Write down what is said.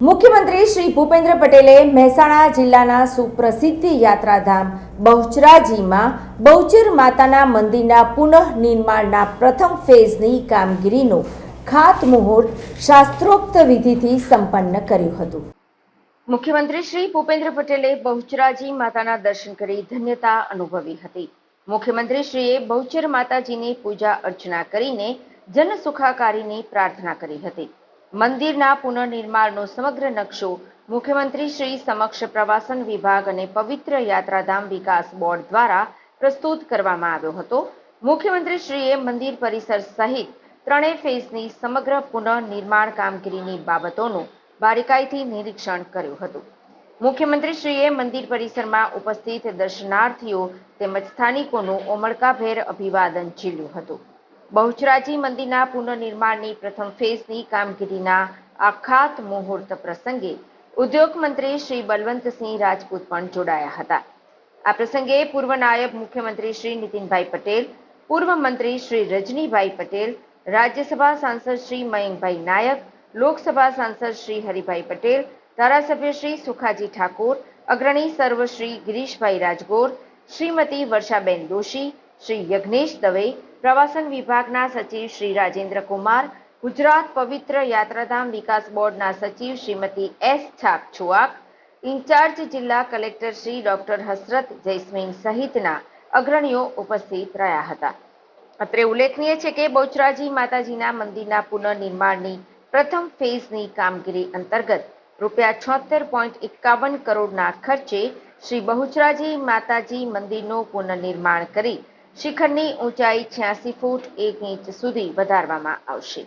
મુખ્યમંત્રી શ્રી ભૂપેન્દ્ર પટેલે મહેસાણા જિલ્લાના સુપ્રસિદ્ધ યાત્રાધામ બહુચરાજીમાં બહુચર માતાના મંદિરના પુનઃનિર્માણના પ્રથમ ફેઝની કામગીરીનું ખાતમુહૂર્ત શાસ્ત્રોક્ત વિધિથી સંપન્ન કર્યું હતું. મુખ્યમંત્રી શ્રી ભૂપેન્દ્ર પટેલે બહુચરાજી માતાના દર્શન કરી ધન્યતા અનુભવી હતી. મુખ્યમંત્રી શ્રીએ બહુચર માતાજીની પૂજા અર્ચના કરીને જન સુખાકારીની પ્રાર્થના કરી હતી. મંદિરના પુનર્નિર્માણનો સમગ્ર નકશો મુખ્યમંત્રી શ્રી સમક્ષ પ્રવાસન વિભાગ અને પવિત્ર યાત્રાધામ વિકાસ બોર્ડ દ્વારા પ્રસ્તુત કરવામાં આવ્યો હતો. મુખ્યમંત્રી શ્રીએ મંદિર પરિસર સહિત ત્રણેય ફેઝની સમગ્ર પુનઃનિર્માણ કામગીરીની બાબતોનું બારીકાઈથી નિરીક્ષણ કર્યું હતું. મુખ્યમંત્રીશ્રીએ મંદિર પરિસરમાં ઉપસ્થિત દર્શનાર્થીઓ તેમજ સ્થાનિકોનું ઓમળકાભેર અભિવાદન ઝીલ્યું હતું. બહુચરાજી મંદિરના પુનઃનિર્માણની પ્રથમ ફેઝની કામગીરીના આખાત મુહૂર્ત પ્રસંગે ઉદ્યોગ મંત્રી શ્રી બલવંતસિંહ રાજપૂત પણ જોડાયા હતા. આ પ્રસંગે પૂર્વ નાયબ મુખ્યમંત્રી શ્રી નીતિનભાઈ પટેલ, પૂર્વ મંત્રી શ્રી રજનીભાઈ પટેલ, રાજ્યસભા સાંસદ શ્રી મયંકભાઈ નાયક, લોકસભા સાંસદ શ્રી હરિભાઈ પટેલ, ધારાસભ્ય શ્રી સુખાજી ઠાકોર, અગ્રણી સર્વ શ્રી ગિરીશભાઈ રાજગોર, શ્રીમતી વર્ષાબેન દોશી શ્રી યજ્ઞેશ દવે, પ્રવાસન વિભાગના સચિવ શ્રી રાજેન્દ્ર કુમાર, ગુજરાત પવિત્ર યાત્રાધામ વિકાસ બોર્ડના સચિવ શ્રીમતી એસ છાપ છુઆક ઇન્ચાર્જ જિલ્લા કલેક્ટર શ્રી ડોક્ટર હસરત જૈસ્મીન સહિતના અગ્રણીઓ ઉપસ્થિત રહ્યા હતા. અત્રે ઉલ્લેખનીય છે કે બહુચરાજી માતાજીના મંદિરના પુનર્નિર્માણની પ્રથમ ફેઝની કામગીરી અંતર્ગત રૂપિયા છોતેર પોઈન્ટ એકાવન કરોડના ખર્ચે શ્રી બહુચરાજી માતાજી મંદિરનું પુનર્નિર્માણ કરી શિખરની ઊંચાઈ છ્યાસી ફૂટ એક ઇંચ સુધી વધારવામાં આવશે.